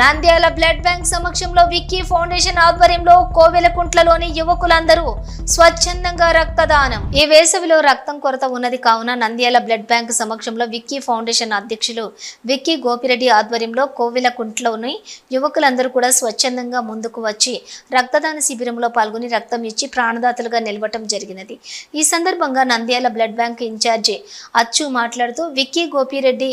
Nandyal blood bank సమక్షంలో Vicky foundation ఆధ్వర్యంలో కోవెలకుంట్లలోని యువకులందరూ స్వచ్ఛందంగా రక్తదానం. ఈ వేసవిలో రక్తం కొరత ఉన్నది కావున నంద్యాల బ్లడ్ బ్యాంక్ సమక్షంలో విక్కీ ఫౌండేషన్ అధ్యక్షులు విక్కీ గోపిరెడ్డి ఆధ్వర్యంలో కోవెలకుంట్లోని యువకులందరూ కూడా స్వచ్ఛందంగా ముందుకు వచ్చి రక్తదాన శిబిరంలో పాల్గొని రక్తం ఇచ్చి ప్రాణదాతలుగా నిలవటం జరిగినది. ఈ సందర్భంగా నంద్యాల బ్లడ్ బ్యాంక్ ఇన్ఛార్జి అచ్చు మాట్లాడుతూ విక్కీ గోపిరెడ్డి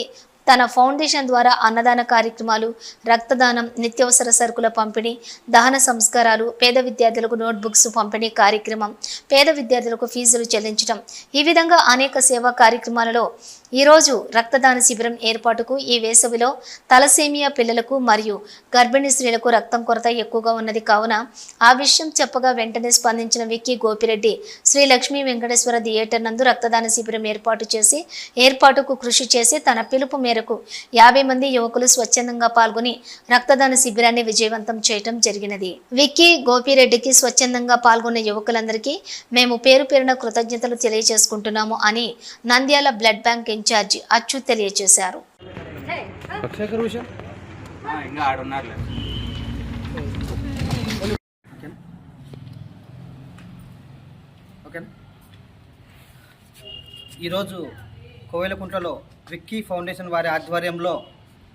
తన ఫౌండేషన్ ద్వారా అన్నదాన కార్యక్రమాలు రక్తదానం నిత్యావసర సరుకుల పంపిణీ దహన సంస్కారాలు పేద విద్యార్థులకు నోట్బుక్స్ పంపిణీ కార్యక్రమం పేద విద్యార్థులకు ఫీజులు చెల్లించడం ఈ విధంగా అనేక సేవా కార్యక్రమాలలో ఈరోజు రక్తదాన శిబిరం ఏర్పాటుకు ఈ వేసవిలో తలసేమియా పిల్లలకు మరియు గర్భిణీ స్త్రీలకు రక్తం కొరత ఎక్కువగా ఉన్నది కావున ఆ విషయం చెప్పగా వెంటనే స్పందించిన విక్కీ గోపిరెడ్డి శ్రీ లక్ష్మీ వెంకటేశ్వర థియేటర్ నందు రక్తదాన శిబిరం ఏర్పాటు చేసి ఏర్పాటుకు కృషి చేసి తన పిలుపు మేరకు యాభై మంది యువకులు స్వచ్ఛందంగా పాల్గొని రక్తదాన శిబిరాన్ని విజయవంతం చేయటం జరిగినది. విక్కీ గోపిరెడ్డికి స్వచ్ఛందంగా పాల్గొన్న యువకులందరికీ మేము పేరు పేరున కృతజ్ఞతలు తెలియజేసుకుంటున్నాము అని నంద్యాల బ్లడ్ బ్యాంక్ ఇన్ఛార్జి అచ్చు తెలియజేశారు. ఈరోజు కోవెలకుంట్లలో ట్రిక్కీ ఫౌండేషన్ వారి ఆధ్వర్యంలో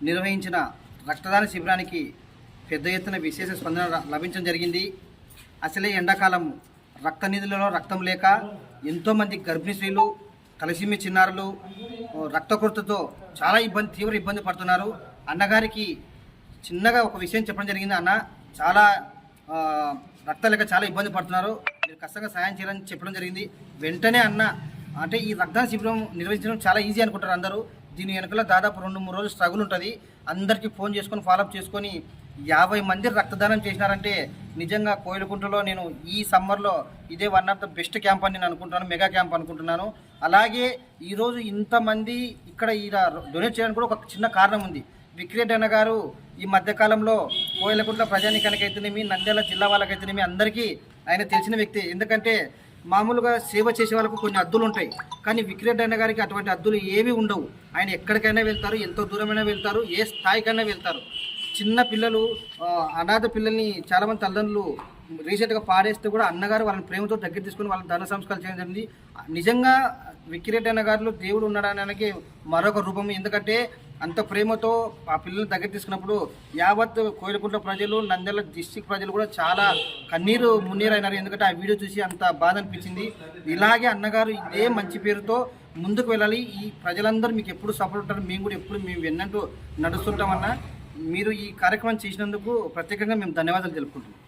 నిర్వహించిన రక్తదాన శిబిరానికి పెద్ద ఎత్తున విశేష స్పందన లభించడం జరిగింది. అసలే ఎండాకాలం. రక్త నిధులలో రక్తం లేక ఎంతోమంది గర్భిణీ స్త్రీలు తలసిమి చిన్నారులు రక్త కొరతతో చాలా ఇబ్బంది తీవ్ర ఇబ్బంది పడుతున్నారు. అన్నగారికి చిన్నగా ఒక విషయం చెప్పడం జరిగింది అన్న. చాలా రక్త లేక చాలా ఇబ్బంది పడుతున్నారు. మీరు కష్టంగా సాయం చేయాలని చెప్పడం జరిగింది. వెంటనే అన్న అంటే ఈ రక్తదాన శిబిరం నిర్వహించడం చాలా ఈజీ అనుకుంటారు అందరూ. దీని వెనుకల దాదాపు రెండు మూడు రోజులు స్ట్రగుల్ ఉంటుంది. అందరికీ ఫోన్ చేసుకొని ఫాలోఅప్ చేసుకొని యాభై మంది రక్తదానం చేసినారంటే నిజంగా కోయిలకుంటలో నేను ఈ సమ్మర్లో ఇదే one of the best camp అని నేను అనుకుంటున్నాను మెగా క్యాంప్ అనుకుంటున్నాను. అలాగే ఈరోజు ఇంతమంది ఇక్కడ ఇలా డొనేట్ చేయడానికి కూడా ఒక చిన్న కారణం ఉంది. విక్రేట్ అన్న గారు ఈ మధ్యకాలంలో కోయిలకుంట్ల ప్రజానికానికైతేనేమి నంద్యాల జిల్లా వాళ్ళకైతేనేమి అందరికీ ఆయన తెలిసిన వ్యక్తి. ఎందుకంటే మామూలుగా సేవ చేసే వాళ్ళకు కొన్ని అద్దులు ఉంటాయి. కానీ విక్రేట్ అన్న గారికి అటువంటి అద్దులు ఏవి ఉండవు. ఆయన ఎక్కడికైనా వెళ్తారు ఎంతో దూరమైనా వెళ్తారు ఏ స్థాయికైనా వెళ్తారు. చిన్న పిల్లలు అనాథ పిల్లల్ని చాలామంది తల్లిదండ్రులు రీసెంట్గా పాడేస్తే కూడా అన్నగారు వాళ్ళని ప్రేమతో దగ్గర తీసుకుని వాళ్ళని ధన సంస్కారం చేయడం జరిగింది. నిజంగా విక్కిరెడ్డి అన్న గారిలో దేవుడు ఉన్నాడనడానికి మరొక రూపం. ఎందుకంటే అంత ప్రేమతో ఆ పిల్లల్ని దగ్గర తీసుకున్నప్పుడు యావత్ కోయిలకుంట్ల ప్రజలు నంద్యాల డిస్టిక్ ప్రజలు కూడా చాలా కన్నీరు మున్నీరైనారు. ఎందుకంటే ఆ వీడియో చూసి అంత బాధ అనిపించింది. ఇలాగే అన్నగారు ఇదే మంచి పేరుతో ముందుకు వెళ్ళాలి. ఈ ప్రజలందరూ మీకు ఎప్పుడు సపోర్ట్ ఉంటారు? మేము కూడా ఎప్పుడు మేము విన్నట్టు నడుస్తుంటామన్నా మీరు ఈ కార్యక్రమం చేసినందుకు ప్రత్యేకంగా మేము ధన్యవాదాలు తెలుపుకుంటున్నాం.